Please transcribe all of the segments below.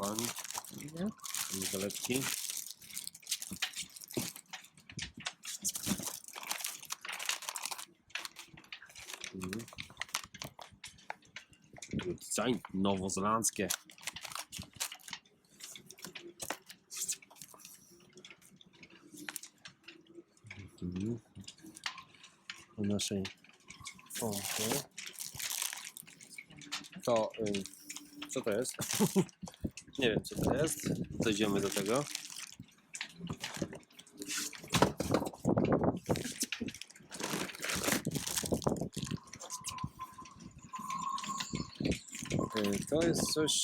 Pani. Mhm. Design nowozelandzkie. Mhm. Naszej. To, y, co to jest? Nie wiem, co to jest. Dojdziemy do tego. Y, To jest coś.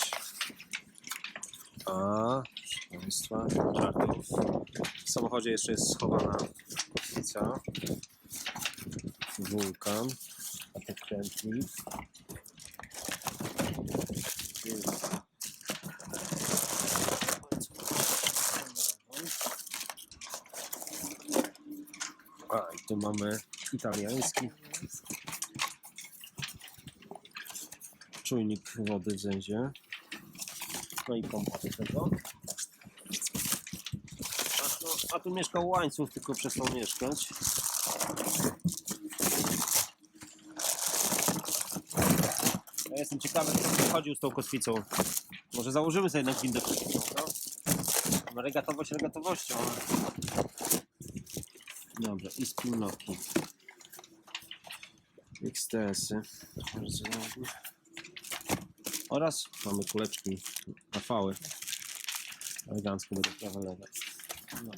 A, proszę Państwa, żartów. W samochodzie jeszcze jest schowana kotwica. Wulkan. Pokrętnik. A, i tu mamy italiański czujnik wody w zęzie. No i pompa tego. A tu, a tu mieszkał łańcuch, tylko przestał mieszkać. Ja jestem ciekawy, kto chodził z tą kotwicą. Może założymy sobie jednak windę kotwicą? No, Regatowość regatowością, ale... Dobra, i spinloki. XTS-y. Oraz mamy kuleczki na fały. Elegancko będzie prawa lewa. No.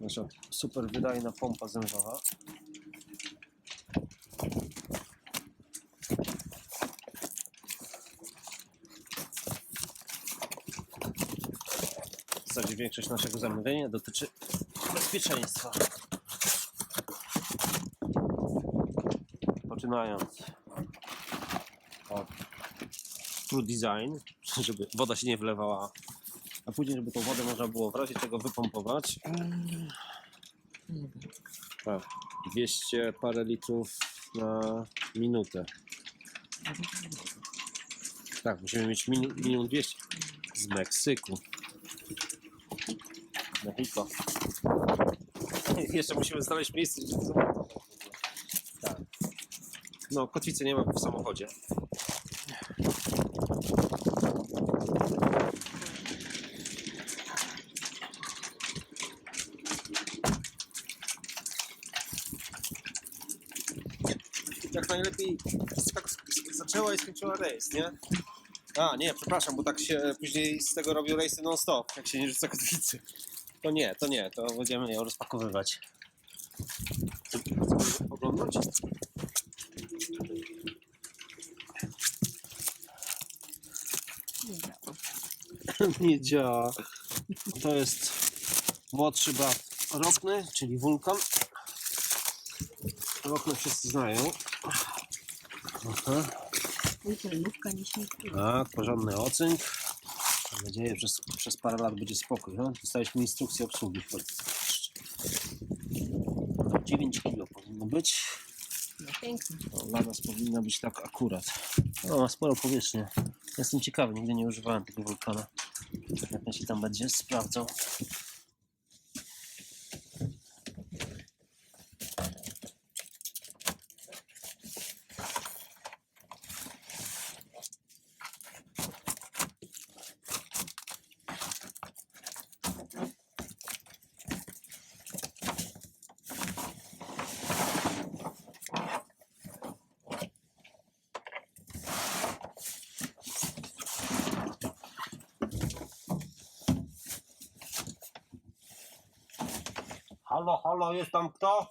Nasza super wydajna pompa zębowa. Zasadzie większość naszego zamówienia dotyczy bezpieczeństwa. Poczynając od True Design, żeby woda się nie wlewała, a później, żeby tą wodę można było w razie czego wypompować. Tak, 200 parę litrów na minutę. Tak, musimy mieć minu, minimum 200 z Meksyku. Mexico. Jeszcze musimy znaleźć miejsce, gdzie to zamontować. Tak. No, kotwicy nie ma w samochodzie. Jak najlepiej tak zaczęła i skończyła rejs, nie? A, nie, przepraszam, bo tak się później z tego robią rejsy non-stop, jak się nie rzuca kotwicy. To nie, to nie, to będziemy ją rozpakowywać. Oglądać? Nie działa. To jest młodszy brat Rokny, czyli wulkan. Roknę wszyscy znają. Aha. Weekendówka nie śmieci. Tak, porządny ocynk. Mam nadzieję, że przez, przez parę lat będzie spokój. No? Dostaliśmy instrukcję obsługi. 9 kg powinno być. No pięknie. No, dla nas powinna być tak akurat. No, ma sporo powierzchnię. Jestem ciekawy, nigdy nie używałem tego wulkana. Jak się tam będzie sprawdzał. Halo, halo, jest tam kto?